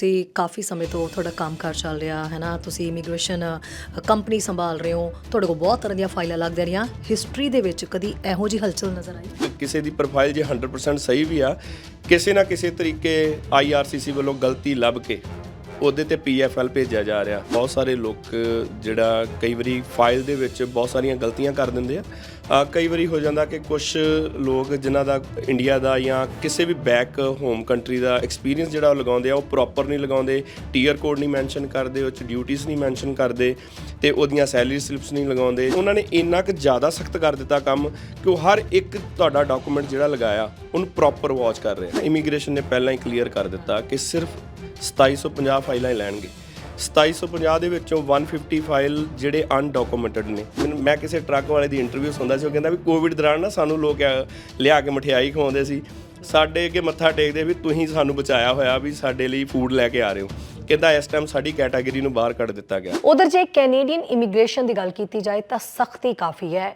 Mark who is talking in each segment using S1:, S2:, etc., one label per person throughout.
S1: ਤੁਸੀਂ ਕਾਫੀ ਸਮੇਂ ਤੋਂ ਤੁਹਾਡਾ ਕੰਮਕਾਰ ਚੱਲ ਰਿਹਾ, ਹੈ ਨਾ? ਤੁਸੀਂ ਇਮੀਗ੍ਰੇਸ਼ਨ ਕੰਪਨੀ ਸੰਭਾਲ ਰਹੇ ਹੋ, ਤੁਹਾਡੇ ਕੋਲ ਬਹੁਤ ਤਰ੍ਹਾਂ ਦੀਆਂ ਫਾਈਲਾਂ ਲੱਗਦੀਆਂ ਰਹੀਆਂ। ਹਿਸਟਰੀ ਦੇ ਵਿੱਚ ਕਦੀ ਇਹੋ ਜਿਹੀ ਹਲਚਲ ਨਜ਼ਰ ਆਈ?
S2: ਕਿਸੇ ਦੀ ਪ੍ਰੋਫਾਈਲ ਜੇ 100% ਸਹੀ ਵੀ ਆ, ਕਿਸੇ ਨਾ ਕਿਸੇ ਤਰੀਕੇ IRCC ਵੱਲੋਂ ਗਲਤੀ ਲੱਭ ਕੇ ਉਹਦੇ ਤੇ PFL ਭੇਜਿਆ ਜਾ ਰਿਹਾ। ਬਹੁਤ ਸਾਰੇ ਲੋਕ ਜਿਹੜਾ ਕਈ ਵਾਰੀ ਫਾਈਲ ਦੇ ਵਿੱਚ ਬਹੁਤ ਸਾਰੀਆਂ ਗਲਤੀਆਂ ਕਰ ਦਿੰਦੇ ਆ। ਕਈ ਵਾਰੀ ਹੋ ਜਾਂਦਾ ਕਿ ਕੁਝ ਲੋਕ ਜਿਨ੍ਹਾਂ ਦਾ ਇੰਡੀਆ ਦਾ ਜਾਂ ਕਿਸੇ ਵੀ ਬੈਕ ਹੋਮ ਕੰਟਰੀ ਦਾ ਐਕਸਪੀਰੀਅੰਸ ਜਿਹੜਾ ਉਹ ਲਗਾਉਂਦੇ ਆ, ਉਹ ਪ੍ਰੋਪਰ ਨਹੀਂ ਲਗਾਉਂਦੇ ਟੀਅਰ ਕੋਡ ਨਹੀਂ ਮੈਂਸ਼ਨ ਕਰਦੇ, ਉਹ ਚ ਡਿਊਟੀਆਂ ਨਹੀਂ ਮੈਂਸ਼ਨ ਕਰਦੇ ਤੇ ਉਹਦੀਆਂ ਸੈਲਰੀ ਸਲਿੱਪਸ ਨਹੀਂ ਲਗਾਉਂਦੇ। ਉਹਨਾਂ ਨੇ ਇੰਨਾ ਕੁ ਜ਼ਿਆਦਾ ਸਖਤ ਕਰ ਦਿੱਤਾ ਕੰਮ ਕਿ ਉਹ ਹਰ ਇੱਕ ਤੁਹਾਡਾ ਡਾਕੂਮੈਂਟ ਜਿਹੜਾ ਲਗਾਇਆ, ਉਹਨੂੰ ਪ੍ਰੋਪਰ ਵਾਚ ਕਰ ਰਿਹਾ ਇਮੀਗ੍ਰੇਸ਼ਨ ਨੇ ਪਹਿਲਾਂ ਹੀ ਕਲੀਅਰ ਕਰ ਦਿੱਤਾ ਕਿ ਸਿਰਫ 2750 ਫਾਈਲਾਂ ਹੀ ਲੈਣਗੇ। 2750 ਦੇ ਵਿੱਚੋਂ 150 ਫਾਈਲ ਜਿਹੜੇ ਅਨਡਾਕੂਮੈਂਟਡ ਨੇ। ਮੈਂ ਕਿਸੇ ਟਰੱਕ ਵਾਲੇ ਦੀ ਇੰਟਰਵਿਊ ਸੁਣਦਾ ਸੀ, ਉਹ ਕਹਿੰਦਾ ਵੀ ਕੋਵਿਡ ਦੌਰਾਨ ਨਾ ਸਾਨੂੰ ਲੋਕ ਲਿਆ ਕੇ ਮਠਿਆਈ ਖਵਾਉਂਦੇ ਸੀ। ਸਾਡੇ ਅੱਗੇ ਮੱਥਾ ਟੇਕਦੇ ਵੀ ਤੁਸੀਂ ਸਾਨੂੰ ਬਚਾਇਆ ਹੋਇਆ ਵੀ ਸਾਡੇ ਲਈ ਫੂਡ ਲੈ ਕੇ ਆ ਰਹੇ ਹੋ। ਕਹਿੰਦਾ ਇਸ ਟਾਈਮ ਸਾਡੀ ਕੈਟਾਗਰੀ ਨੂੰ ਬਾਹਰ ਕੱਢ ਦਿੱਤਾ ਗਿਆ।
S1: ਉਧਰ ਜੇ ਕੈਨੇਡੀਅਨ ਇਮੀਗ੍ਰੇਸ਼ਨ ਦੀ ਗੱਲ ਕੀਤੀ ਜਾਏ ਤਾਂ ਸਖਤੀ ਕਾਫੀ ਹੈ।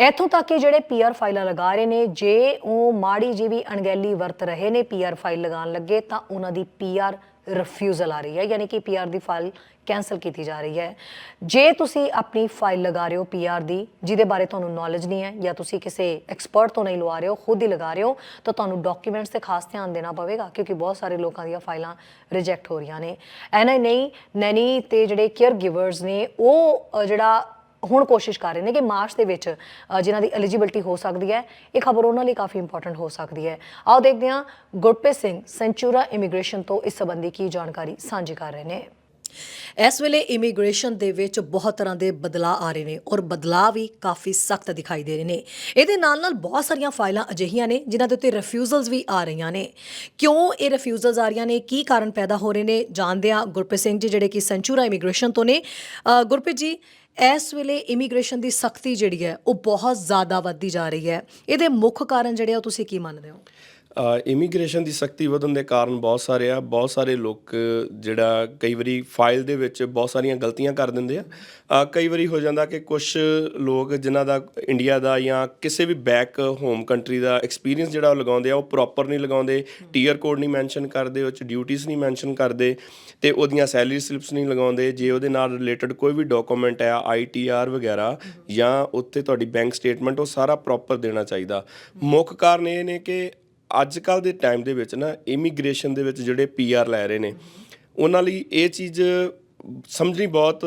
S1: ਇੱਥੋਂ ਤੱਕ ਕਿ ਜਿਹੜੇ ਪੀਆਰ ਫਾਈਲਾਂ ਲਗਾ ਰਹੇ ਨੇ, ਜੇ ਉਹ ਮਾੜੀ ਜੀ ਵੀ ਅਣਗਹਿਲੀ ਵਰਤ ਰਹੇ ਨੇ ਪੀਆਰ ਫਾਈਲ ਲਗਾਉਣ ਲੱਗੇ ਤਾਂ ਉਹਨਾਂ ਦੀ ਪੀਆਰ ਰਿਫਿਊਜ਼ਲ ਆ ਰਹੀ ਹੈ, ਯਾਨੀ ਕਿ ਪੀਆਰ ਦੀ ਫਾਈਲ ਕੈਨਸਲ ਕੀਤੀ ਜਾ ਰਹੀ ਹੈ। ਜੇ ਤੁਸੀਂ ਆਪਣੀ ਫਾਈਲ ਲਗਾ ਰਹੇ ਹੋ ਪੀਆਰ ਦੀ, ਜਿਹਦੇ ਬਾਰੇ ਤੁਹਾਨੂੰ ਨੌਲੇਜ ਨਹੀਂ ਹੈ, ਜਾਂ ਤੁਸੀਂ ਕਿਸੇ ਐਕਸਪਰਟ ਤੋਂ ਨਹੀਂ ਲਵਾ ਰਹੇ ਹੋ, ਖੁਦ ਹੀ ਲਗਾ ਰਹੇ ਹੋ, ਤਾਂ ਤੁਹਾਨੂੰ ਡਾਕੂਮੈਂਟਸ ਤੇ ਖਾਸ ਧਿਆਨ ਦੇਣਾ ਪਵੇਗਾ, ਕਿਉਂਕਿ ਬਹੁਤ ਸਾਰੇ ਲੋਕਾਂ ਦੀਆਂ ਫਾਈਲਾਂ ਰਿਜੈਕਟ ਹੋ ਰਹੀਆਂ ਨੇ। ਐਨਾ ਨਹੀਂ ਨੈਨੀ ਤੇ ਜਿਹੜੇ ਕੇਅਰ ਗਿਵਰਸ ਨੇ, ਉਹ ਜਿਹੜਾ ਹੁਣ ਕੋਸ਼ਿਸ਼ ਕਰ ਰਹੇ ਨੇ ਕਿ ਮਾਰਚ ਦੇ ਵਿੱਚ ਅ, ਜਿਨ੍ਹਾਂ ਦੀ ਐਲੀਜੀਬਿਲਟੀ ਹੋ ਸਕਦੀ ਹੈ ਇਹ ਖਬਰ ਉਹਨਾਂ ਲਈ ਕਾਫੀ ਇੰਪੋਰਟੈਂਟ ਹੋ ਸਕਦੀ ਹੈ। ਆਓ ਦੇਖਦੇ ਹਾਂ ਗੁਰਪ੍ਰੀਤ ਸਿੰਘ ਸੈਂਚੂਰਾ ਇਮੀਗ੍ਰੇਸ਼ਨ ਤੋਂ ਇਸ ਸੰਬੰਧੀ ਕੀ ਜਾਣਕਾਰੀ ਸਾਂਝੀ ਕਰ ਰਹੇ ਨੇ। ਇਸ ਵੇਲੇ ਇਮੀਗ੍ਰੇਸ਼ਨ ਦੇ ਵਿੱਚ ਬਹੁਤ ਤਰ੍ਹਾਂ ਦੇ ਬਦਲਾਅ ਆ ਰਹੇ ਨੇ ਔਰ ਬਦਲਾਅ ਵੀ ਕਾਫੀ ਸਖਤ ਦਿਖਾਈ ਦੇ ਰਹੇ ਨੇ। ਇਹਦੇ ਨਾਲ ਨਾਲ ਬਹੁਤ ਸਾਰੀਆਂ ਫਾਈਲਾਂ ਅਜਿਹੀਆਂ ਨੇ ਜਿਨ੍ਹਾਂ ਦੇ ਉੱਤੇ ਰਿਫਿਊਜ਼ਲਸ ਵੀ ਆ ਰਹੀਆਂ ਨੇ। ਕਿਉਂ ਇਹ ਰਿਫਿਊਜ਼ਲਸ ਆ ਰਹੀਆਂ ਨੇ? ਕੀ ਕਾਰਨ ਪੈਦਾ ਹੋ ਰਹੇ ਨੇ? ਜਾਣਦੇ ਆ ਗੁਰਪ੍ਰੀਤ ਸਿੰਘ ਜੀ ਜਿਹੜੇ ਕਿ ਸੰਚੂਰਾ ਇਮੀਗ੍ਰੇਸ਼ਨ ਤੋਂ ਨੇ। ਗੁਰਪ੍ਰੀਤ ਜੀ ਇਸ ਵੇਲੇ ਇਮੀਗ੍ਰੇਸ਼ਨ ਦੀ ਸਖਤੀ ਜਿਹੜੀ ਹੈ, ਉਹ ਬਹੁਤ ਜ਼ਿਆਦਾ ਵੱਧਦੀ ਜਾ ਰਹੀ ਹੈ। ਇਹਦੇ ਮੁੱਖ ਕਾਰਨ ਜਿਹੜੇ ਆ, ਉਹ ਤੁਸੀਂ ਕੀ ਮੰਨਦੇ ਹੋ?
S2: ਇਮੀਗ੍ਰੇਸ਼ਨ ਦੀ ਸਖਤੀ ਵਧਣ ਦੇ ਕਾਰਨ ਬਹੁਤ ਸਾਰੇ ਆ, ਬਹੁਤ ਸਾਰੇ ਲੋਕ ਜਿਹੜਾ ਕਈ ਵਾਰੀ ਫਾਈਲ ਦੇ ਵਿੱਚ ਬਹੁਤ ਸਾਰੀਆਂ ਗਲਤੀਆਂ ਕਰ ਦਿੰਦੇ ਆ। ਕਈ ਵਾਰੀ ਹੋ ਜਾਂਦਾ ਕਿ ਕੁਝ ਲੋਕ ਜਿਨ੍ਹਾਂ ਦਾ ਇੰਡੀਆ ਦਾ ਜਾਂ ਕਿਸੇ ਵੀ ਬੈਕ ਹੋਮ ਕੰਟਰੀ ਦਾ ਐਕਸਪੀਰੀਅੰਸ ਜਿਹੜਾ ਉਹ ਲਗਾਉਂਦੇ ਆ, ਉਹ ਪ੍ਰੋਪਰ ਨਹੀਂ ਲਗਾਉਂਦੇ ਟੀਅਰ ਕੋਡ ਨਹੀਂ ਮੈਂਸ਼ਨ ਕਰਦੇ, ਉਹ ਚ ਡਿਊਟੀਆਂ ਨਹੀਂ ਮੈਂਸ਼ਨ ਕਰਦੇ ਤੇ ਉਹਦੀਆਂ ਸੈਲਰੀ ਸਲਿੱਪਸ ਨਹੀਂ ਲਗਾਉਂਦੇ। ਜੇ ਉਹਦੇ ਨਾਲ ਰਿਲੇਟਡ ਕੋਈ ਵੀ ਡਾਕੂਮੈਂਟ ਹੈ ਆਈਟੀਆਰ ਵਗੈਰਾ ਜਾਂ ਉੱਤੇ ਤੁਹਾਡੀ ਬੈਂਕ ਸਟੇਟਮੈਂਟ ਉਹ ਸਾਰਾ ਪ੍ਰੋਪਰ ਦੇਣਾ ਚਾਹੀਦਾ। ਮੁੱਖ ਕਾਰਨ ਇਹ ਨੇ ਕਿ ਅੱਜ ਕੱਲ ਦੇ ਟਾਈਮ ਦੇ ਵਿੱਚ ਨਾ ਇਮੀਗ੍ਰੇਸ਼ਨ ਦੇ ਵਿੱਚ ਜਿਹੜੇ ਪੀਆਰ ਲੈ ਰਹੇ ਨੇ, ਉਹਨਾਂ ਲਈ ਇਹ ਚੀਜ਼ ਸਮਝਣੀ ਬਹੁਤ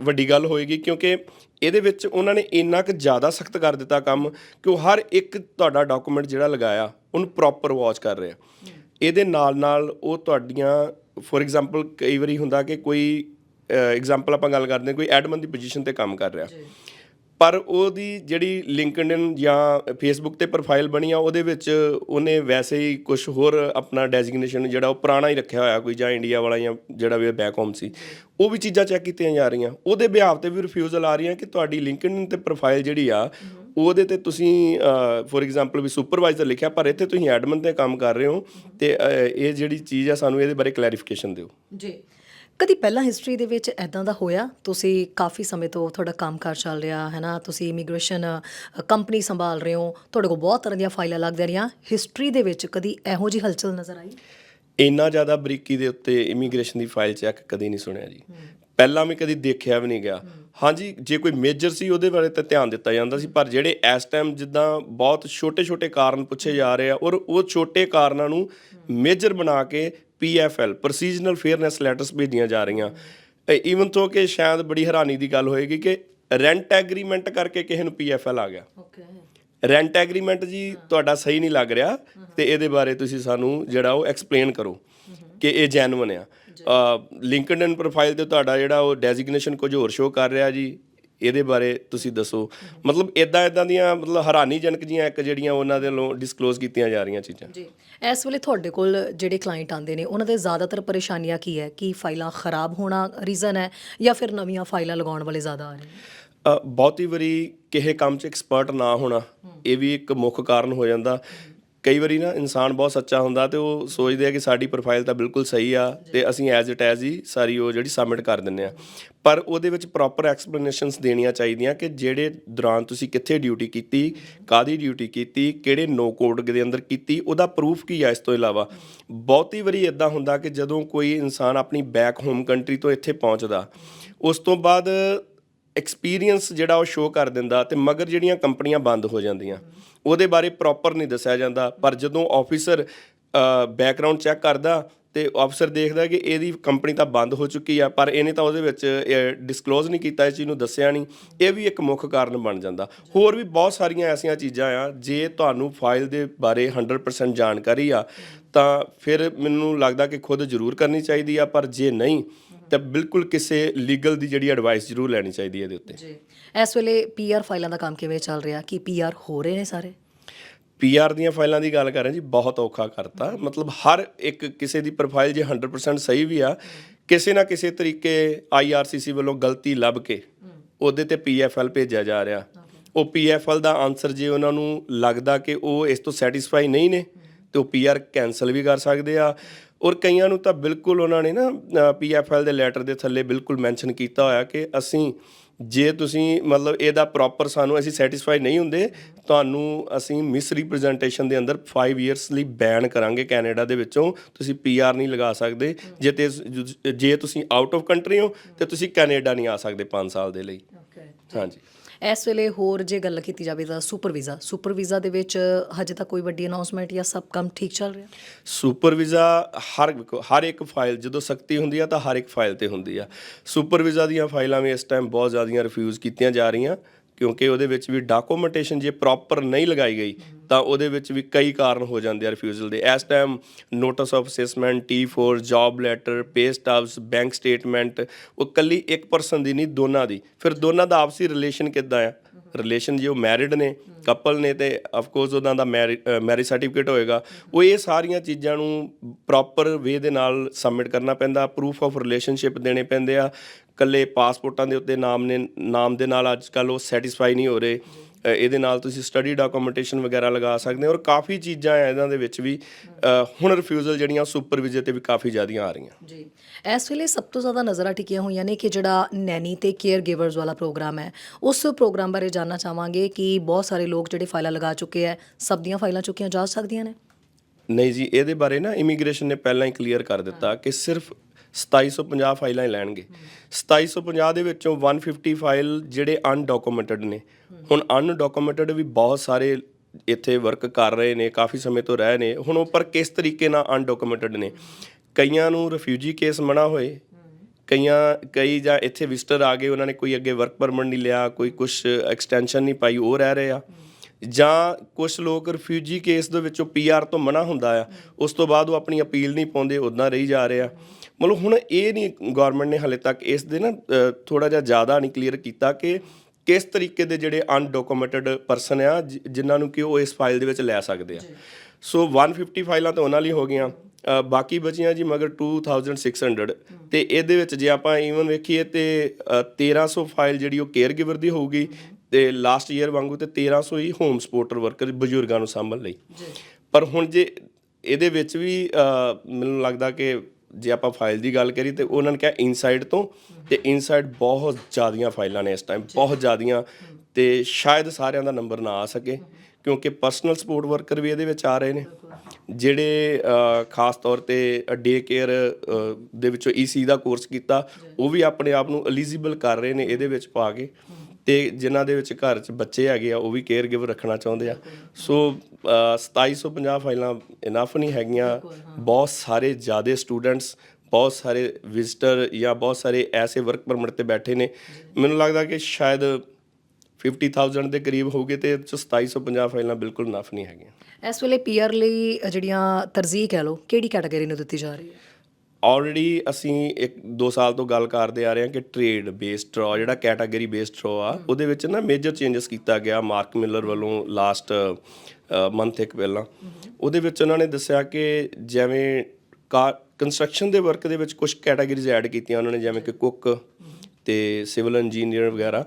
S2: ਵੱਡੀ ਗੱਲ ਹੋਏਗੀ ਕਿਉਂਕਿ ਇਹਦੇ ਵਿੱਚ ਉਹਨਾਂ ਨੇ ਇੰਨਾ ਕੁ ਜ਼ਿਆਦਾ ਸਖਤ ਕਰ ਦਿੱਤਾ ਕੰਮ ਕਿ ਉਹ ਹਰ ਇੱਕ ਤੁਹਾਡਾ ਡਾਕੂਮੈਂਟ ਜਿਹੜਾ ਲਗਾਇਆ, ਉਹਨੂੰ ਪ੍ਰੋਪਰ ਵਾਚ ਕਰ ਰਿਹਾ। ਇਹਦੇ ਨਾਲ ਨਾਲ ਉਹ ਤੁਹਾਡੀਆਂ ਫੋਰ ਐਗਜ਼ਾਮਪਲ ਕਈ ਵਾਰੀ ਹੁੰਦਾ ਕਿ ਕੋਈ ਐਗਜ਼ਾਮਪਲ ਆਪਾਂ ਗੱਲ ਕਰਦੇ ਹਾਂ, ਕੋਈ ਐਡਮਨ ਦੀ ਪੋਜੀਸ਼ਨ ਤੇ ਕੰਮ ਕਰ ਰਿਹਾ। ਪਰ ਉਹਦੀ ਜਿਹੜੀ ਲਿੰਕਡਇਨ ਜਾਂ ਫੇਸਬੁੱਕ ਤੇ ਪ੍ਰੋਫਾਈਲ ਬਣੀ ਆ ਉਹਦੇ ਵਿੱਚ ਉਹਨੇ ਵੈਸੇ ਹੀ ਕੁਝ ਹੋਰ ਆਪਣਾ ਡੈਜ਼ਿਗਨੇਸ਼ਨ ਜਿਹੜਾ ਉਹ ਪੁਰਾਣਾ ਹੀ ਰੱਖਿਆ ਹੋਇਆ ਕੋਈ ਜਾਂ ਇੰਡੀਆ ਵਾਲਾ ਜਾਂ ਜਿਹੜਾ ਵੀ ਬੈਕ ਹੋਮ ਸੀ ਉਹ ਵੀ ਚੀਜ਼ਾਂ ਚੈੱਕ ਕੀਤੀਆਂ ਜਾ ਰਹੀਆਂ। ਉਹਦੇ ਬਿਹਾਵ ਤੇ ਵੀ ਰਿਫਿਊਜ਼ਲ ਆ ਰਹੀਆਂ ਕਿ ਤੁਹਾਡੀ ਲਿੰਕਡਇਨ ਤੇ ਪ੍ਰੋਫਾਈਲ ਜਿਹੜੀ ਆ ਉਹਦੇ ਤੇ ਤੁਸੀਂ ਫੋਰ ਐਗਜ਼ਾਮਪਲ ਵੀ ਸੁਪਰਵਾਈਜ਼ਰ ਲਿਖਿਆ ਪਰ ਇੱਥੇ ਤੁਸੀਂ ਐਡਮਨ ਤੇ ਕੰਮ ਕਰ ਰਹੇ ਹੋ ਤੇ ਇਹ ਜਿਹੜੀ ਚੀਜ਼ ਆ ਸਾਨੂੰ ਇਹਦੇ ਬਾਰੇ ਕਲੈਰੀਫਿਕੇਸ਼ਨ ਦਿਓ।
S1: ਜੀ। ਕਦੀ ਪਹਿਲਾਂ ਹਿਸਟਰੀ ਦੇ ਵਿੱਚ ਐਦਾਂ ਦਾ ਹੋਇਆ? ਤੁਸੀਂ ਕਾਫੀ ਸਮੇਂ ਤੋਂ ਤੁਹਾਡਾ ਕੰਮਕਾਰ ਚੱਲ ਰਿਹਾ ਹੈ ਨਾ ਤੁਸੀਂ ਇਮੀਗ੍ਰੇਸ਼ਨ ਕੰਪਨੀ ਸੰਭਾਲ ਰਹੇ ਹੋ, ਤੁਹਾਡੇ ਕੋਲ ਬਹੁਤ ਤਰ੍ਹਾਂ ਦੀਆਂ ਫਾਈਲਾਂ ਲੱਗਦੀਆਂ ਰਹੀਆਂ। ਹਿਸਟਰੀ ਦੇ ਵਿੱਚ ਕਦੀ ਇਹੋ ਜਿਹੀ ਹਲਚਲ ਨਜ਼ਰ ਆਈ?
S2: ਇੰਨਾ ਜ਼ਿਆਦਾ ਬਰੀਕੀ ਦੇ ਉੱਤੇ ਇਮੀਗ੍ਰੇਸ਼ਨ ਦੀ ਫਾਈਲ ਚੈੱਕ ਕਦੀ ਨਹੀਂ ਸੁਣਿਆ ਜੀ। ਪਹਿਲਾਂ ਵੀ ਕਦੀ ਦੇਖਿਆ ਵੀ ਨਹੀਂ ਗਿਆ। ਹਾਂਜੀ, ਜੇ ਕੋਈ ਮੇਜਰ ਸੀ, ਉਹਦੇ ਬਾਰੇ ਤਾਂ ਧਿਆਨ ਦਿੱਤਾ ਜਾਂਦਾ ਸੀ, ਪਰ ਜਿਹੜੇ ਇਸ ਟਾਈਮ ਜਿੱਦਾਂ ਬਹੁਤ ਛੋਟੇ-ਛੋਟੇ ਕਾਰਨ ਪੁੱਛੇ ਜਾ ਰਹੇ ਆ, ਔਰ ਉਹ ਛੋਟੇ ਕਾਰਨਾਂ ਨੂੰ ਮੇਜਰ ਬਣਾ ਕੇ ਪੀਐਫਐਲ ਪ੍ਰੋਸੀਜਨਲ ਫੇਅਰਨੈਸ ਲੈਟਰਸ ਭੇਜੀਆਂ ਜਾ ਰਹੀਆਂ। ਈਵਨ ਤੋਂ ਕਿ ਸ਼ਾਇਦ ਬੜੀ ਹੈਰਾਨੀ ਦੀ ਗੱਲ ਹੋਏਗੀ ਕਿ ਰੈਂਟ ਐਗਰੀਮੈਂਟ ਕਰਕੇ ਕਿਸੇ ਨੂੰ ਪੀਐਫਐਲ ਆ ਗਿਆ।
S1: ਓਕੇ
S2: ਰੈਂਟ ਐਗਰੀਮੈਂਟ ਜੀ ਤੁਹਾਡਾ ਸਹੀ ਨਹੀਂ ਲੱਗ ਰਿਹਾ ਤੇ ਇਹਦੇ ਬਾਰੇ ਤੁਸੀਂ ਸਾਨੂੰ ਜਿਹੜਾ ਉਹ ਐਕਸਪਲੇਨ ਕਰੋ ਕਿ ਇਹ ਜੈਨੂਇਨ ਆ। ਲਿੰਕਡਇਨ ਪ੍ਰੋਫਾਈਲ ਤੇ ਤੁਹਾਡਾ ਜਿਹੜਾ ਉਹ ਡੈਜ਼ਿਗਨੇਸ਼ਨ ਕੁਝ ਹੋਰ ਸ਼ੋ ਕਰ ਰਿਹਾ ਜੀ। ਇਹਦੇ ਬਾਰੇ ਤੁਸੀਂ ਦੱਸੋ। ਮਤਲਬ ਇਦਾਂ ਇਦਾਂ ਦੀਆਂ ਮਤਲਬ ਹੈਰਾਨੀਜਨਕ ਜੀਆਂ ਇੱਕ ਜਿਹੜੀਆਂ ਉਹਨਾਂ ਦੇ ਵੱਲੋਂ ਡਿਸਕਲੋਜ਼ ਕੀਤੀਆਂ ਜਾ ਰਹੀਆਂ ਚੀਜ਼ਾਂ।
S1: ਜੀ ਇਸ ਵੇਲੇ ਤੁਹਾਡੇ ਕੋਲ ਜਿਹੜੇ ਕਲਾਇੰਟ ਆਉਂਦੇ ਨੇ ਉਹਨਾਂ ਦੇ ਜ਼ਿਆਦਾਤਰ ਪਰੇਸ਼ਾਨੀਆਂ ਕੀ ਹੈ? ਕਿ ਫਾਈਲਾਂ ਖਰਾਬ ਹੋਣਾ ਰੀਜ਼ਨ ਹੈ ਜਾਂ ਫਿਰ ਨਵੀਆਂ ਫਾਈਲਾਂ ਲਗਾਉਣ ਵਾਲੇ ਜ਼ਿਆਦਾ ਆ ਰਹੇ ਨੇ?
S2: ਬਹੁਤੀ ਵਾਰੀ ਕਿਸੇ ਕੰਮ 'ਚ ਐਕਸਪਰਟ ਨਾ ਹੋਣਾ ਇਹ ਵੀ ਇੱਕ ਮੁੱਖ ਕਾਰਨ ਹੋ ਜਾਂਦਾ। ਕਈ ਵਾਰੀ ਨਾ ਇਨਸਾਨ ਬਹੁਤ ਸੱਚਾ ਹੁੰਦਾ ਤੇ ਉਹ ਸੋਚਦੇ ਆ ਕਿ ਸਾਡੀ ਪ੍ਰੋਫਾਈਲ ਤਾਂ ਬਿਲਕੁਲ ਸਹੀ ਆ ਤੇ ਅਸੀਂ ਐਜ਼ ਇਟ ਐਜ਼ ਹੀ ਸਾਰੀ ਉਹ ਜਿਹੜੀ ਸਬਮਿਟ ਕਰ ਦਿੰਦੇ ਆ। ਪਰ ਉਹਦੇ ਵਿੱਚ ਪ੍ਰੋਪਰ ਐਕਸਪਲੇਨੇਸ਼ਨਸ ਦੇਣੀਆਂ ਚਾਹੀਦੀਆਂ ਕਿ ਜਿਹੜੇ ਦੌਰਾਨ ਤੁਸੀਂ ਕਿੱਥੇ ਡਿਊਟੀ ਕੀਤੀ ਕਾਦੀ ਡਿਊਟੀ ਕੀਤੀ ਕਿਹੜੇ ਨੋ ਕੋਡ ਦੇ ਅੰਦਰ ਕੀਤੀ ਉਹਦਾ ਪ੍ਰੂਫ ਕੀ ਆ ਇਸ ਤੋਂ ਇਲਾਵਾ? ਬਹੁਤੀ ਵਾਰੀ ਇਦਾਂ ਹੁੰਦਾ ਕਿ ਜਦੋਂ ਕੋਈ ਇਨਸਾਨ ਆਪਣੀ ਬੈਕ ਹੋਮ ਕੰਟਰੀ ਤੋਂ ਇੱਥੇ ਪਹੁੰਚਦਾ ਉਸ ਤੋਂ ਬਾਅਦ ਐਕਸਪੀਰੀਅੰਸ ਜਿਹੜਾ ਉਹ ਸ਼ੋਅ ਕਰ ਦਿੰਦਾ ਤੇ ਮਗਰ ਜਿਹੜੀਆਂ ਕੰਪਨੀਆਂ ਬੰਦ ਹੋ ਜਾਂਦੀਆਂ, ਉਹਦੇ ਬਾਰੇ ਪ੍ਰੋਪਰ ਨਹੀਂ ਦੱਸਿਆ ਜਾਂਦਾ। ਪਰ ਜਦੋਂ ਆਫੀਸਰ ਬੈਕਗ੍ਰਾਉਂਡ ਚੈੱਕ ਕਰਦਾ ਤੇ ਅਫਸਰ ਦੇਖਦਾ ਕਿ ਇਹਦੀ ਕੰਪਨੀ ਤਾਂ ਬੰਦ ਹੋ ਚੁੱਕੀ ਆ, ਪਰ ਇਹਨੇ ਤਾਂ ਉਹਦੇ ਵਿੱਚ ਡਿਸਕਲੋਜ਼ ਨਹੀਂ ਕੀਤਾ, ਇਸ ਚੀਜ਼ ਨੂੰ ਦੱਸਿਆ ਨਹੀਂ। ਇਹ ਵੀ ਇੱਕ ਮੁੱਖ ਕਾਰਨ ਬਣ ਜਾਂਦਾ। ਹੋਰ ਵੀ ਬਹੁਤ ਸਾਰੀਆਂ ਐਸੀਆਂ ਚੀਜ਼ਾਂ ਆ, ਜੇ ਤੁਹਾਨੂੰ ਫਾਈਲ ਦੇ ਬਾਰੇ 100% ਜਾਣਕਾਰੀ ਆ, ਤਾਂ ਫਿਰ ਮੈਨੂੰ ਲੱਗਦਾ ਕਿ ਖੁਦ ਜ਼ਰੂਰ ਕਰਨੀ ਚਾਹੀਦੀ ਆ, ਪਰ ਜੇ ਨਹੀਂ, ਤਾਂ ਬਿਲਕੁਲ ਕਿਸੇ ਲੀਗਲ ਦੀ ਜਿਹੜੀ ਐਡਵਾਈਸ ਜ਼ਰੂਰ ਲੈਣੀ ਚਾਹੀਦੀ ਹੈ ਇਹਦੇ ਉੱਤੇ।
S1: ਜੀ। ਇਸ ਵੇਲੇ ਪੀਆਰ ਫਾਈਲਾਂ ਦਾ ਕੰਮ ਕਿਵੇਂ ਚੱਲ ਰਿਹਾ? ਕੀ ਪੀਆਰ ਹੋ ਰਹੇ ਨੇ ਸਾਰੇ?
S2: ਪੀਆਰ ਦੀਆਂ ਫਾਈਲਾਂ ਦੀ ਗੱਲ ਕਰ ਰਹੇ ਜੀ ਬਹੁਤ ਔਖਾ ਕਰਤਾ। ਮਤਲਬ ਹਰ ਇੱਕ ਕਿਸੇ ਦੀ ਪ੍ਰੋਫਾਈਲ ਜੇ 100% ਸਹੀ ਵੀ ਆ ਕਿਸੇ ਨਾ ਕਿਸੇ ਤਰੀਕੇ ਆਈਆਰਸੀਸੀ ਵੱਲੋਂ ਗਲਤੀ ਲੱਭ ਕੇ ਉਹਦੇ ਤੇ ਪੀਐਫਐਲ ਭੇਜਿਆ ਜਾ ਰਿਹਾ। ਉਹ ਪੀਐਫਐਲ ਦਾ ਆਨਸਰ ਜੇ ਉਹਨਾਂ ਨੂੰ ਲੱਗਦਾ ਕਿ ਉਹ ਇਸ ਤੋਂ ਸੈਟੀਸਫਾਈ ਨਹੀਂ ਨੇ ਤੇ ਉਹ ਪੀਆਰ ਕੈਨਸਲ ਵੀ ਕਰ ਸਕਦੇ ਆ। ਔਰ ਕਈਆਂ ਨੂੰ ਤਾਂ ਬਿਲਕੁਲ ਉਹਨਾਂ ਨੇ ਨਾ ਪੀਐਫਐਲ ਦੇ ਲੈਟਰ ਦੇ ਥੱਲੇ ਬਿਲਕੁਲ ਮੈਂਸ਼ਨ ਕੀਤਾ ਹੋਇਆ ਕਿ ਅਸੀਂ ਜੇ ਤੁਸੀਂ ਮਤਲਬ ਇਹਦਾ ਪ੍ਰੋਪਰ ਸਾਨੂੰ ਅਸੀਂ ਸੈਟੀਸਫਾਈ ਨਹੀਂ ਹੁੰਦੇ ਤੁਹਾਨੂੰ ਅਸੀਂ ਮਿਸ ਰਿਪਰੈਜ਼ੈਂਟੇਸ਼ਨ ਦੇ ਅੰਦਰ 5 ਇਅਰਸ ਲਈ ਬੈਨ ਕਰਾਂਗੇ ਕੈਨੇਡਾ ਦੇ ਵਿੱਚੋਂ। ਤੁਸੀਂ ਪੀਆਰ ਨਹੀਂ ਲਗਾ ਸਕਦੇ। ਜੇ ਤੇ ਜੇ ਤੁਸੀਂ ਆਊਟ ਆਫ ਕੰਟਰੀ ਹੋ ਤੇ ਤੁਸੀਂ ਕੈਨੇਡਾ ਨਹੀਂ ਆ ਸਕਦੇ 5 ਸਾਲ ਦੇ ਲਈ।
S1: ਓਕੇ
S2: ਹਾਂਜੀ।
S1: ਇਸ ਵੇਲੇ ਹੋਰ ਜੇ ਗੱਲ ਕੀਤੀ ਜਾਵੇ ਤਾਂ ਸੁਪਰ ਵੀਜ਼ਾ ਸੁਪਰ ਵੀਜ਼ਾ ਦੇ ਵਿੱਚ ਹਜੇ ਤੱਕ ਕੋਈ ਵੱਡੀ ਅਨਾਉਂਸਮੈਂਟ ਜਾਂ ਸਭ ਕੰਮ ਠੀਕ ਚੱਲ ਰਿਹਾ?
S2: ਸੁਪਰ ਵੀਜ਼ਾ ਹਰ ਹਰ ਇੱਕ ਫਾਈਲ ਜਦੋਂ ਸਖਤੀ ਹੁੰਦੀ ਆ ਤਾਂ ਹਰ ਇੱਕ ਫਾਈਲ ਤੇ ਹੁੰਦੀ ਆ। ਸੁਪਰ ਵੀਜ਼ਾ ਦੀਆਂ ਫਾਈਲਾਂ ਵੀ ਇਸ ਟਾਈਮ ਬਹੁਤ ਜ਼ਿਆਦੀਆਂ ਰਿਫਿਊਜ਼ ਕੀਤੀਆਂ ਜਾ ਰਹੀਆਂ ਕਿਉਂਕਿ ਉਹਦੇ ਵਿੱਚ ਵੀ ਡਾਕੂਮੈਂਟੇਸ਼ਨ ਜੇ ਪ੍ਰੋਪਰ ਨਹੀਂ ਲਗਾਈ ਗਈ ਤਾਂ ਉਹਦੇ ਵਿੱਚ ਵੀ ਕਈ ਕਾਰਨ ਹੋ ਜਾਂਦੇ ਆ ਰਿਫਿਊਜ਼ਲ ਦੇ। ਇਸ time notice of assessment T4 job letter pay stubs bank statement ਉਹ ਕੱਲੀ ਇੱਕ ਪਰਸਨ ਦੀ ਨਹੀਂ, ਦੋਨਾਂ ਦੀ। ਫਿਰ ਦੋਨਾਂ ਦਾ ਆਪਸੀ ਰਿਲੇਸ਼ਨ ਕਿੱਦਾਂ ਆ? ਰਿਲੇਸ਼ਨ ਜੇ ਉਹ ਮੈਰਿਡ ਨੇ ਕਪਲ ਨੇ, ਤੇ ਆਫ ਕੋਰਸ ਉਹਨਾਂ ਦਾ ਮੈਰਿਜ ਸਰਟੀਫਿਕੇਟ ਹੋਏਗਾ। ਉਹ ਇਹ ਸਾਰੀਆਂ ਚੀਜ਼ਾਂ ਨੂੰ ਪ੍ਰੋਪਰ ਵੇ ਦੇ ਨਾਲ ਸਬਮਿਟ ਕਰਨਾ ਪੈਂਦਾ ਪ੍ਰੂਫ ਆਫ ਰਿਲੇਸ਼ਨਸ਼ਿਪ ਦੇਣੇ ਪੈਂਦੇ ਆ। ਕੱਲੇ ਪਾਸਪੋਰਟਾਂ ਦੇ ਉੱਤੇ ਨਾਮ ਨੇ, ਨਾਮ ਦੇ ਨਾਲ ਅੱਜ ਕੱਲ ਉਹ ਸੈਟੀਸਫਾਈ ਨਹੀਂ ਹੋ ਰਹੇ। ਇਹਦੇ ਨਾਲ ਤੁਸੀਂ ਸਟੱਡੀ ਡਾਕੂਮੈਂਟੇਸ਼ਨ ਵਗੈਰਾ ਲਗਾ ਸਕਦੇ ਹੋ ਔਰ ਕਾਫੀ ਚੀਜ਼ਾਂ ਆ ਇਹਨਾਂ ਦੇ ਵਿੱਚ ਵੀ ਹੁਣ ਰਿਫਿਊਜ਼ਲ ਜਿਹੜੀਆਂ ਸੁਪਰ ਵੀਜ਼ੇ ਤੇ ਵੀ ਕਾਫੀ ਜ਼ਿਆਦੀਆਂ ਆ ਰਹੀਆਂ।
S1: ਜੀ। ਇਸ ਵੇਲੇ ਸਭ ਤੋਂ ਜ਼ਿਆਦਾ ਨਜ਼ਰਾਂ ਟਿਕੀਆਂ ਹੋਈਆਂ ਨੇ ਕਿ ਜਿਹੜਾ ਨੈਨੀ ਤੇ ਕੇਅਰ ਗਿਵਰਸ ਵਾਲਾ ਪ੍ਰੋਗਰਾਮ ਹੈ ਉਸ ਪ੍ਰੋਗਰਾਮ ਬਾਰੇ ਜਾਨਣਾ ਚਾਹਾਂਗੇ ਕਿ ਬਹੁਤ ਸਾਰੇ ਲੋਕ ਜਿਹੜੇ ਫਾਈਲਾਂ ਲਗਾ ਚੁੱਕੇ ਹੈ ਸਭ ਦੀਆਂ ਫਾਈਲਾਂ ਚੁੱਕੀਆਂ ਜਾ ਸਕਦੀਆਂ ਨੇ?
S2: ਨਹੀਂ ਜੀ ਇਹਦੇ ਬਾਰੇ ਨਾ ਇਮੀਗ੍ਰੇਸ਼ਨ ਨੇ ਪਹਿਲਾਂ ਹੀ ਕਲੀਅਰ ਕਰ ਦਿੱਤਾ ਕਿ ਸਿਰਫ 2750 ਫਾਈਲਾਂ ਹੀ ਲੈਣਗੇ। 2750 ਦੇ ਵਿੱਚੋਂ 150 ਫਾਈਲ ਜਿਹੜੇ ਅਨਡਾਕੂਮੈਂਟਡ ਨੇ। ਹੁਣ ਅਨਡਾਕੂਮੈਂਟਡ ਵੀ ਬਹੁਤ ਸਾਰੇ ਇੱਥੇ ਵਰਕ ਕਰ ਰਹੇ ਨੇ, ਕਾਫੀ ਸਮੇਂ ਤੋਂ ਰਹਿ ਨੇ। ਹੁਣ ਉਹ ਪਰ ਕਿਸ ਤਰੀਕੇ ਨਾਲ ਅਨਡਾਕੂਮੈਂਟਡ ਨੇ? ਕਈਆਂ ਨੂੰ ਰਿਫਿਊਜੀ ਕੇਸ ਮਨਾ ਹੋਏ। ਕਈਆਂ, ਕਈ ਜਾਂ ਇੱਥੇ ਵਿਜ਼ਟਰ ਆ ਗਏ, ਉਹਨਾਂ ਨੇ ਕੋਈ ਅੱਗੇ ਵਰਕ ਪਰਮਿਟ ਨਹੀਂ ਲਿਆ, ਕੋਈ ਕੁਝ ਐਕਸਟੈਂਸ਼ਨ ਨਹੀਂ ਪਾਈ, ਉਹ ਰਹਿ ਰਹੇ ਆ। ਜਾਂ ਕੁਝ ਲੋਕ ਰਿਫਿਊਜੀ ਕੇਸ ਦੇ ਵਿੱਚੋਂ ਪੀਆਰ ਤੋਂ ਮਨਾ ਹੁੰਦਾ ਆ। ਉਸ ਤੋਂ ਬਾਅਦ ਉਹ ਆਪਣੀ ਅਪੀਲ ਨਹੀਂ ਪਾਉਂਦੇ ਉਦਾਂ ਰਹੀ ਜਾ ਰਹੇ। ਆ ਮਤਲਬ ਹੁਣ ਇਹ ਨਹੀਂ ਗਵਰਨਮੈਂਟ ਨੇ ਹਲੇ ਤੱਕ ਇਸ ਦੇ ਨਾ ਥੋੜਾ ਜਿਹਾ ਜ਼ਿਆਦਾ ਨਹੀਂ ਕਲੀਅਰ ਕੀਤਾ ਕਿ ਕਿਸ ਤਰੀਕੇ ਦੇ ਜਿਹੜੇ ਅਨਡਾਕੂਮੈਂਟਡ ਪਰਸਨ ਆ ਜਿਨ੍ਹਾਂ ਨੂੰ ਕਿ ਉਹ ਇਸ ਫਾਈਲ ਦੇ ਵਿੱਚ ਲੈ ਸਕਦੇ ਆ। ਸੋ 150 ਫਾਈਲਾਂ ਤਾਂ ਉਹਨਾਂ ਲਈ ਹੋ ਗਈਆਂ। ਬਾਕੀ ਬਚੀਆਂ ਜੀ ਮਗਰ 2600 ਤੇ ਇਹਦੇ ਵਿੱਚ ਜੇ ਆਪਾਂ ਈਵਨ ਵੇਖੀਏ ਤੇ ਅ, 1300 ਫਾਈਲ ਜਿਹੜੀ ਉਹ ਕੇਅਰ ਗਿਵਰ ਦੀ ਹੋਊਗੀ ਤੇ ਲਾਸਟ ਈਅਰ ਵਾਂਗੂ ਤੇ 1300 ਹੀ ਹੋਮ ਸਪੋਰਟਰ ਵਰਕਰ ਬਜ਼ੁਰਗਾਂ ਨੂੰ ਸਾਂਭਣ ਲਈ। ਪਰ ਹੁਣ ਜੇ ਇਹਦੇ ਵਿੱਚ ਵੀ ਮੈਨੂੰ ਲੱਗਦਾ ਕਿ ਜੇ ਆਪਾਂ ਫਾਈਲ ਦੀ ਗੱਲ ਕਰੀ ਤੇ ਉਹਨਾਂ ਨੇ ਕਿਹਾ ਇਨਸਾਈਡ ਤੋਂ ਤੇ ਇਨਸਾਈਡ ਬਹੁਤ ਜ਼ਿਆਦੀਆਂ ਫਾਈਲਾਂ ਨੇ ਇਸ ਟਾਈਮ ਬਹੁਤ ਜ਼ਿਆਦੀਆਂ ਤੇ ਸ਼ਾਇਦ ਸਾਰਿਆਂ ਦਾ ਨੰਬਰ ਨਾ ਆ ਸਕੇ ਕਿਉਂਕਿ ਪਰਸਨਲ ਸਪੋਰਟ ਵਰਕਰ ਵੀ ਇਹਦੇ ਵਿੱਚ ਆ ਰਹੇ ਨੇ। ਜਿਹੜੇ ਖਾਸ ਤੌਰ ਤੇ ਡੇ ਕੇਅਰ ਦੇ ਵਿੱਚੋਂ ਈਸੀ ਦਾ ਕੋਰਸ ਕੀਤਾ ਉਹ ਵੀ ਆਪਣੇ ਆਪ ਨੂੰ ਐਲੀਜੀਬਲ ਕਰ ਰਹੇ ਨੇ ਇਹਦੇ ਵਿੱਚ ਪਾ ਕੇ। ਤੇ ਜਿਨ੍ਹਾਂ ਦੇ ਵਿੱਚ ਘਰ 'ਚ ਬੱਚੇ ਹੈਗੇ ਆ ਉਹ ਵੀ ਕੇਅਰ ਗਿਵਰ ਰੱਖਣਾ ਚਾਹੁੰਦੇ ਆ। ਸੋ ਅ, 2750 ਫਾਈਲਾਂ ਇਨਫ ਨਹੀਂ ਹੈਗੀਆਂ। ਬਹੁਤ ਸਾਰੇ ਜ਼ਿਆਦੇ ਸਟੂਡੈਂਟਸ ਬਹੁਤ ਸਾਰੇ ਵਿਜ਼ਟਰ ਜਾਂ ਬਹੁਤ ਸਾਰੇ ਐਸੇ ਵਰਕ ਪਰਮਿਟ ਤੇ ਬੈਠੇ ਨੇ। ਮੈਨੂੰ ਲੱਗਦਾ ਕਿ ਸ਼ਾਇਦ 50000 ਦੇ ਕਰੀਬ ਹੋਊਗੇ ਤੇ ਇਹ 'ਚੋਂ 2750 ਫਾਈਲਾਂ ਬਿਲਕੁਲ ਇਨਫ ਨਹੀਂ ਹੈਗੀਆਂ।
S1: ਇਸ ਵੇਲੇ ਪੀਆਰ ਲਈ ਜਿਹੜੀਆਂ ਤਰਜੀਹ ਕਹਿ ਲਓ ਕਿਹੜੀ ਕੈਟਾਗਰੀ ਨੂੰ ਦਿੱਤੀ ਜਾ ਰਹੀ ਹੈ?
S2: ਆਲਰੇਡੀ ਅਸੀਂ ਇੱਕ 2 ਸਾਲ ਤੋਂ ਗੱਲ ਕਰਦੇ ਆ ਰਹੇ ਹਾਂ ਕਿ ਟ੍ਰੇਡ ਬੇਸਡ ਡਰਾ ਜਿਹੜਾ ਕੈਟਾਗਰੀ ਬੇਸਡ ਡਰਾ ਆ ਉਹਦੇ ਵਿੱਚ ਨਾ ਮੇਜਰ ਚੇਂਜਸ ਕੀਤਾ ਗਿਆ ਮਾਰਕ ਮਿਲਰ ਵੱਲੋਂ ਲਾਸਟ ਮੰਥ ਇੱਕ ਪਹਿਲਾਂ। ਉਹਦੇ ਵਿੱਚ ਉਹਨਾਂ ਨੇ ਦੱਸਿਆ ਕਿ ਜਿਵੇਂ ਕੰਸਟਰਕਸ਼ਨ ਦੇ ਵਰਕ ਦੇ ਵਿੱਚ ਕੁਝ ਕੈਟਾਗਰੀਜ਼ ਐਡ ਕੀਤੀਆਂ ਉਹਨਾਂ ਨੇ ਜਿਵੇਂ ਕਿ ਕੁੱਕ ਤੇ ਸਿਵਲ ਇੰਜੀਨੀਅਰ ਵਗੈਰਾ।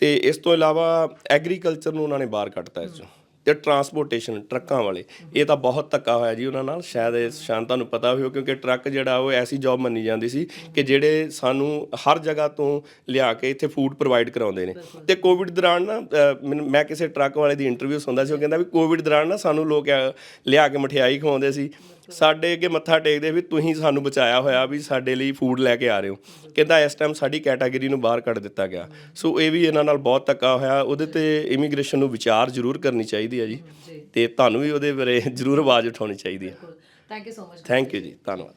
S2: ਤੇ ਇਸ ਤੋਂ ਇਲਾਵਾ ਐਗਰੀਕਲਚਰ ਨੂੰ ਉਹਨਾਂ ਨੇ ਬਾਹਰ ਕੱਢਤਾ ਇਸ ਚੋਂ। ਤੇ ਟਰਾਂਸਪੋਰਟੇਸ਼ਨ ਟਰੱਕਾਂ ਵਾਲੇ। ਇਹ ਤਾਂ ਬਹੁਤ ਧੱਕਾ ਹੋਇਆ ਜੀ ਉਹਨਾਂ ਨਾਲ। ਸ਼ਾਇਦ ਇਹ ਸ਼ਾਨ ਤੁਹਾਨੂੰ ਪਤਾ ਹੋਵੇ ਕਿਉਂਕਿ ਟਰੱਕ ਜਿਹੜਾ ਉਹ ਐਸੀ ਜੌਬ ਮੰਨੀ ਜਾਂਦੀ ਸੀ ਕਿ ਜਿਹੜੇ ਸਾਨੂੰ ਹਰ ਜਗ੍ਹਾ ਤੋਂ ਲਿਆ ਕੇ ਇੱਥੇ ਫੂਡ ਪ੍ਰੋਵਾਈਡ ਕਰਾਉਂਦੇ ਨੇ। ਤੇ ਕੋਵਿਡ ਦੌਰਾਨ ਨਾ ਅ, ਮੈਨੂੰ- ਮੈਂ ਕਿਸੇ ਟਰੱਕ ਵਾਲੇ ਦੀ ਇੰਟਰਵਿਊ ਸੁਣਦਾ ਸੀ ਉਹ ਕਹਿੰਦਾ ਵੀ ਕੋਵਿਡ ਦੌਰਾਨ ਨਾ ਸਾਨੂੰ ਲੋਕ ਅ, ਲਿਆ ਕੇ ਮਠਿਆਈ ਖਵਾਉਂਦੇ ਸੀ। ਸਾਡੇ ਅੱਗੇ ਮੱਥਾ ਟੇਕਦੇ ਵੀ ਤੁਸੀਂ ਸਾਨੂੰ ਬਚਾਇਆ ਹੋਇਆ ਵੀ ਸਾਡੇ ਲਈ ਫੂਡ ਲੈ ਕੇ ਆ ਰਹੇ ਹੋ। ਕਹਿੰਦਾ ਇਸ ਟਾਈਮ ਸਾਡੀ ਕੈਟਾਗਰੀ ਨੂੰ ਬਾਹਰ ਕੱਢ ਦਿੱਤਾ ਗਿਆ। ਸੋ ਇਹ ਵੀ ਇਹਨਾਂ ਨਾਲ ਬਹੁਤ ਧੱਕਾ ਹੋਇਆ। ਉਹਦੇ ਤੇ ਇਮੀਗ੍ਰੇਸ਼ਨ ਨੂੰ ਵਿਚਾਰ ਜ਼ਰੂਰ ਕਰਨੀ ਚਾਹੀਦੀ ਹੈ ਜੀ। ਤੇ ਤੁਹਾਨੂੰ ਵੀ ਉਹਦੇ ਬਾਰੇ ਜ਼ਰੂਰ ਆਵਾਜ਼ ਉਠਾਉਣੀ ਚਾਹੀਦੀ ਹੈ
S1: thank you so much
S2: thank you ਜੀ। ਧੰਨਵਾਦ।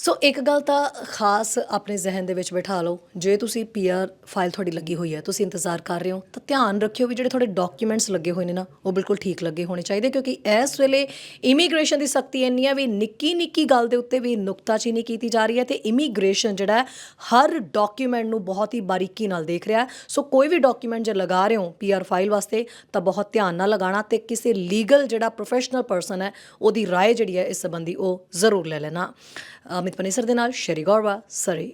S1: ਸੋ ਇੱਕ ਗੱਲ ਤਾਂ ਖਾਸ ਆਪਣੇ ਜ਼ਿਹਨ ਦੇ ਵਿੱਚ ਬਿਠਾ ਲਓ ਜੇ ਤੁਸੀਂ ਪੀਆਰ ਫਾਈਲ ਤੁਹਾਡੀ ਲੱਗੀ ਹੋਈ ਹੈ ਤੁਸੀਂ ਇੰਤਜ਼ਾਰ ਕਰ ਰਹੇ ਹੋ ਤਾਂ ਧਿਆਨ ਰੱਖਿਓ ਵੀ ਜਿਹੜੇ ਤੁਹਾਡੇ ਡਾਕੂਮੈਂਟਸ ਲੱਗੇ ਹੋਏ ਨੇ ਨਾ ਉਹ ਬਿਲਕੁਲ ਠੀਕ ਲੱਗੇ ਹੋਣੇ ਚਾਹੀਦੇ ਕਿਉਂਕਿ ਇਸ ਵੇਲੇ ਇਮੀਗ੍ਰੇਸ਼ਨ ਦੀ ਸਖਤੀ ਇੰਨੀ ਹੈ ਵੀ ਨਿੱਕੀ ਨਿੱਕੀ ਗੱਲ ਦੇ ਉੱਤੇ ਵੀ ਨੁਕਤਾਚੀਨੀ ਕੀਤੀ ਜਾ ਰਹੀ ਹੈ ਤੇ ਇਮੀਗ੍ਰੇਸ਼ਨ ਜਿਹੜਾ ਹੈ, ਹਰ ਡਾਕੂਮੈਂਟ ਨੂੰ ਬਹੁਤ ਹੀ ਬਾਰੀਕੀ ਨਾਲ ਦੇਖ ਰਿਹਾ ਹੈ। ਸੋ ਕੋਈ ਵੀ ਡਾਕੂਮੈਂਟ ਜੇ ਲਗਾ ਰਹੇ ਹੋ ਪੀਆਰ ਫਾਈਲ ਵਾਸਤੇ ਤਾਂ ਬਹੁਤ ਧਿਆਨ ਨਾਲ ਲਗਾਉਣਾ ਤੇ ਕਿਸੇ ਲੀਗਲ ਜਿਹੜਾ ਪ੍ਰੋਫੈਸ਼ਨਲ ਪਰਸਨ ਹੈ ਉਹਦੀ رائے ਜਿਹੜੀ ਹੈ ਇਸ ਸੰਬੰਧੀ ਉਹ ਜ਼ਰੂਰ ਲੈ ਲੈਣਾ ਅਮਿਤ ਪਨੇਸਰ ਦੇ ਨਾਲ ਸ਼ਰੀ ਗੌਰਵਾ ਸਰੀ